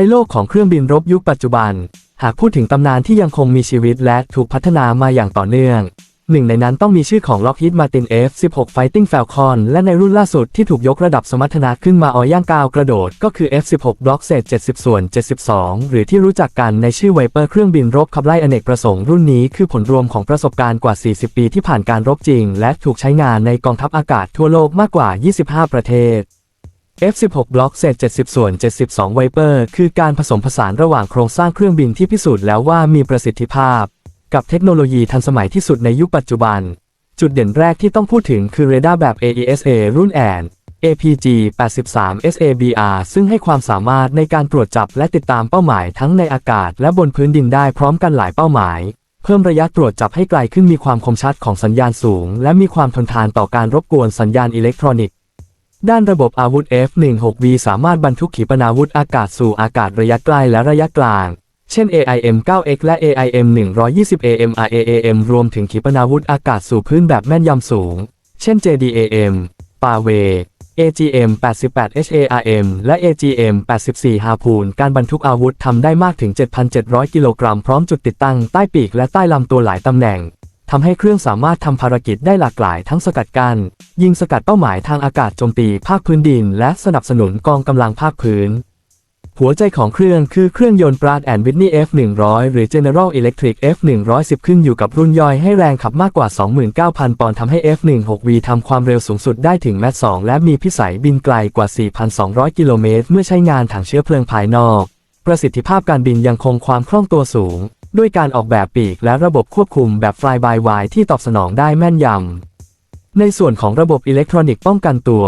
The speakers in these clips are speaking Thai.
ในโลกของเครื่องบินรบยุคปัจจุบัน หากพูดถึงตำนานที่ยังคงมีชีวิตและถูกพัฒนามาอย่างต่อเนื่อง หนึ่งในนั้นต้องมีชื่อของ Lockheed Martin F-16 Fighting Falcon และในรุ่นล่าสุดที่ถูกยกระดับสมรรถนะขึ้นมาออย่างก้าวกระโดด ก็คือ F-16 Block เศษ70 ส่วน 72 หรือที่รู้จักกันในชื่อ Viper เครื่องบินรบขับไล่อเนกประสงค์รุ่นนี้คือผลรวมของประสบการณ์กว่า 40 ปีที่ผ่านการรบจริง และถูกใช้งานในกองทัพอากาศทั่วโลกมากกว่า 25 ประเทศ F16 Block เศษ70 ส่วน 72 Viper คือการผสมผสานระหว่างโครงสร้างเครื่องบินที่พิสูจน์แล้วว่ามีประสิทธิภาพ กับเทคโนโลยีทันสมัยที่สุดในยุคปัจจุบัน จุดเด่นแรกที่ต้องพูดถึงคือเรดาร์แบบ AESA รุ่นแอน APG 83 SABR ซึ่งให้ความสามารถในการตรวจจับและติดตามเป้าหมายทั้งในอากาศและบนพื้นดินได้พร้อมกันหลายเป้าหมาย เพิ่มระยะตรวจจับให้ไกลขึ้นมีความคมชัดของสัญญาณสูง และมีความทนทานต่อการรบกวนสัญญาณอิเล็กทรอนิกส์ ด้านระบบอาวุธ F-16V สามารถบรรทุกขีปนาวุธอากาศสู่อากาศระยะใกล้และระยะกลาง เช่น AIM-9X และ AIM-120 AMRAAM รวมถึงขีปนาวุธอากาศสู่พื้นแบบแม่นยำสูง เช่น JDAM p a w a y AGM-88 HARM และ AGM-84 Harpoon การบรรทุกอาวุธทำได้มากถึง 7,700 กิโลกรัมพร้อมจุดติดตั้งใต้ปีกและใต้ลำตัวหลายตำแหน่ง ทำให้เครื่องสามารถทำภารกิจได้หลากหลายทั้งสกัดกัน้นยิงสกัดเป้าหมายทางอากาศโจมตีภาคพื้นดิน และสนับสนุนกองกำลังภาคพื้น หัวใจของเครื่องคือเครื่องยนต์ปราดแอนวิทนี F100 หรือ General Electric F110 ขึ้นอยู่กับรุ่นย่อยให้แรงขับมากกว่า 29,000 ปอนด์ทำให้ F16V ทำความเร็วสูงสุดได้ถึงแมต2และมีพิสัยบินไกลกว่า 4,200 กิโลเมตรเมื่อใช้งานถังเชื้อเพลิงภายนอก ประสิทธิภาพการบินยังคงความคล่องตัวสูง ด้วยการออกแบบปีกและระบบควบคุมแบบ Fly by Wire ที่ตอบสนองได้แม่นยำ ในส่วนของระบบอิเล็กทรอนิกส์ป้องกันตัว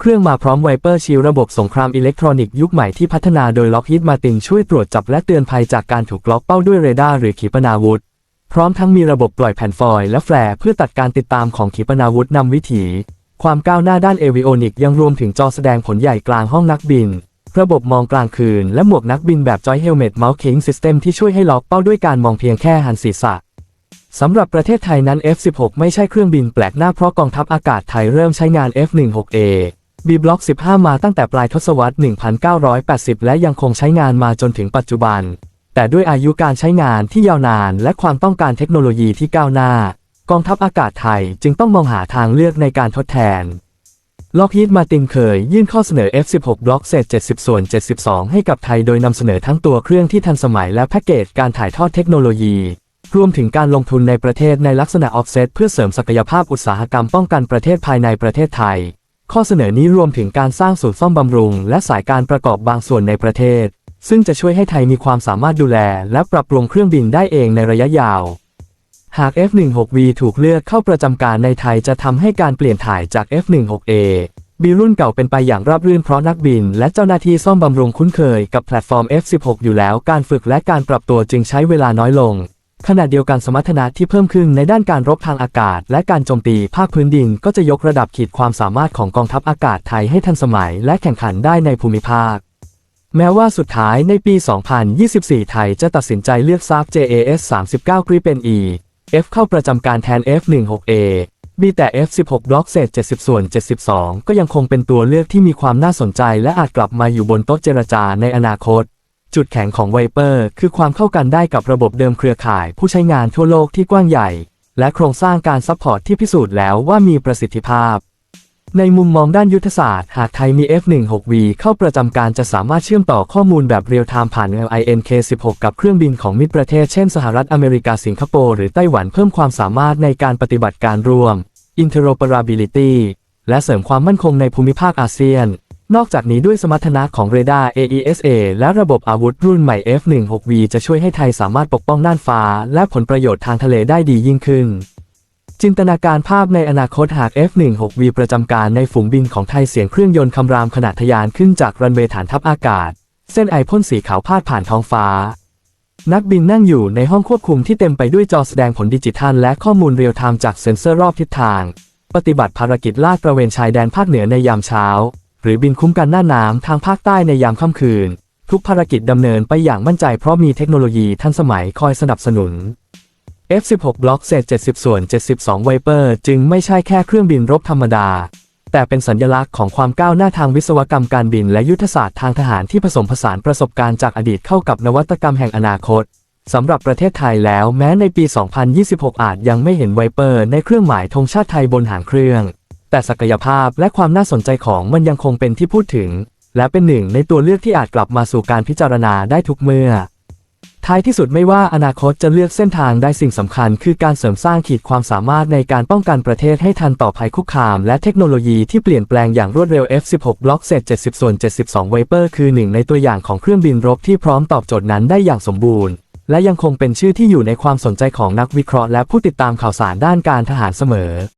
เครื่องมาพร้อมไวเปอร์ชิลระบบสงครามอิเล็กทรอนิกส์ยุคใหม่ที่พัฒนาโดย Lockheed Martin ช่วยตรวจจับและเตือนภัยจากการถูกล็อกเป้าด้วยเรดาร์หรือขีปนาวุธ พร้อมทั้งมีระบบปล่อยแผ่นฟอยล์และแฟลร์เพื่อตัดการติดตามของขีปนาวุธนำวิถี ความก้าวหน้าด้านเอวิโอนิกยังรวมถึงจอแสดงผลใหญ่กลางห้องนักบิน ระบบมองกลางคืน และหมวกนักบินแบบ Joy Helmet Mount King System ที่ช่วยให้ล็อกเป้าด้วยการมองเพียงแค่หันศีรษะสำหรับประเทศไทยนั้น F16 ไม่ใช่เครื่องบินแปลกหน้าเพราะกองทัพอากาศไทยเริ่มใช้งาน F16A B Block 15 มาตั้งแต่ปลายทศวรรษ 1980 และยังคงใช้งานมาจนถึงปัจจุบัน แต่ด้วยอายุการใช้งานที่ยาวนาน และความต้องการเทคโนโลยีที่ก้าวหน้า กองทัพอากาศไทยจึงต้องมองหาทางเลือกในการทดแทน Lockheed Martin เคย ยื่นข้อเสนอ F16 Block เศษ 70 ส่วน 72 ให้กับไทยโดยนำเสนอทั้งตัวเครื่องที่ทันสมัยและแพ็กเกจการถ่ายทอดเทคโนโลยี รวมถึงการลงทุนในประเทศในลักษณะ offset เพื่อเสริมศักยภาพอุตสาหกรรมป้องกันประเทศภายในประเทศไทย ข้อเสนอนี้รวมถึงการสร้างศูนย์ซ่อมบำรุง และสายการประกอบบางส่วนในประเทศ ซึ่งจะช่วยให้ไทยมีความสามารถดูแล และปรับปรุงเครื่องบินได้เองในระยะยาว หาก F16V ถูกเลือกเข้าประจำการในไทยจะทำให้การเปลี่ยนถ่ายจาก F16A บีรุ่นเก่าเป็นไปอย่างราบรื่นเพราะนักบิน และเจ้าหน้าที่ซ่อมบำรุงคุ้นเคยกับแพลตฟอร์ม F16 อยู่แล้วการฝึกและการปรับตัวจึงใช้เวลาน้อยลง ขณะเดียวกันสมรรถนะที่เพิ่มขึ้นในด้านการรบทางอากาศ และการโจมตีภาคพื้นดิน ก็จะยกระดับขีดความสามารถของกองทัพอากาศไทยให้ทันสมัย และแข่งขันได้ในภูมิภาค แม้ว่าสุดท้ายในปี 2024 ไทยจะตัดสินใจเลือกซาบ JAS 39 Gripen E F เข้าประจำการแทน F16A มีแต่ F16 บล็อกเศษ 70 ส่วน 72 ก็ยังคงเป็นตัวเลือกที่มีความน่าสนใจ และอาจกลับมาอยู่บนโต๊ะเจรจาในอนาคต จุดแข็งของไวเปอร์คือความเข้ากันได้กับระบบเดิมเครือข่ายผู้ใช้งานทั่วโลกที่กว้างใหญ่ และโครงสร้างการซัพพอร์ตที่พิสูจน์แล้วว่ามีประสิทธิภาพ ในมุมมองด้านยุทธศาสตร์ หากไทยมี F16V เข้าประจำการจะสามารถเชื่อมต่อข้อมูลแบบเรียลไทม์ผ่าน LINK16 กับเครื่องบินของมิตรประเทศเช่นสหรัฐอเมริกาสิงคโปร์หรือไต้หวันเพิ่มความสามารถในการปฏิบัติการร่วม interoperability และเสริมความมั่นคงในภูมิภาคอาเซียน นอกจากนี้ด้วยสมรรถนะของเรดาร์ AESA และระบบอาวุธรุ่นใหม่ F16V จะช่วยให้ไทยสามารถปกป้องน่านฟ้า และผลประโยชน์ทางทะเลได้ดียิ่งขึ้น จินตนาการภาพในอนาคตหาก F16V ประจำการในฝูงบินของไทยเสียงเครื่องยนต์คำรามขณะทะยานขึ้นจากรันเวย์ฐานทัพอากาศ เส้นไอพ่นสีขาวพาดผ่านท้องฟ้า นักบินนั่งอยู่ในห้องควบคุมที่เต็มไปด้วยจอแสดงผลดิจิทัลและข้อมูลเรียลไทม์จากเซ็นเซอร์รอบทิศทาง ปฏิบัติภารกิจลาดตระเวนชายแดนภาคเหนือในยามเช้า หรือบินคุ้มกันหน้าน้ำทางภาคใต้ในยามค่ำคืน ทุกภารกิจดำเนินไปอย่างมั่นใจเพราะมีเทคโนโลยีทันสมัยคอยสนับสนุน F16 บล็อกเศษ70 ส่วน 72 Viper จึงไม่ใช่แค่เครื่องบินรบธรรมดา แต่เป็นสัญลักษณ์ของความก้าวหน้าทางวิศวกรรมการบินและยุทธศาสตร์ทางทหารที่ผสมผสานประสบการณ์จากอดีตเข้ากับนวัตกรรมแห่งอนาคตสำหรับประเทศไทยแล้วแม้ในปี 2026 อาจยังไม่เห็นไวเปอร์ในเครื่องหมายธงชาติไทยบนหางเครื่อง แต่ศักยภาพและความน่าสนใจของมันยังคงเป็นที่พูดถึง และเป็นหนึ่งในตัวเลือกที่อาจกลับมาสู่การพิจารณาได้ทุกเมื่อ ท้ายที่สุดไม่ว่าอนาคตจะเลือกเส้นทางได้สิ่งสำคัญ คือการเสริมสร้างขีดความสามารถในการป้องกันประเทศให้ทันต่อภัยคุกคาม และเทคโนโลยีที่เปลี่ยนแปลงอย่างรวดเร็ว F16 บล็อกเศษ70 ส่วน 72 Viper คือหนึ่งในตัวอย่างของเครื่องบินรบที่พร้อมตอบโจทย์นั้นได้อย่างสมบูรณ์ และยังคงเป็นชื่อที่อยู่ในความสนใจของนักวิเคราะห์และผู้ติดตามข่าวสารด้านการทหารเสมอ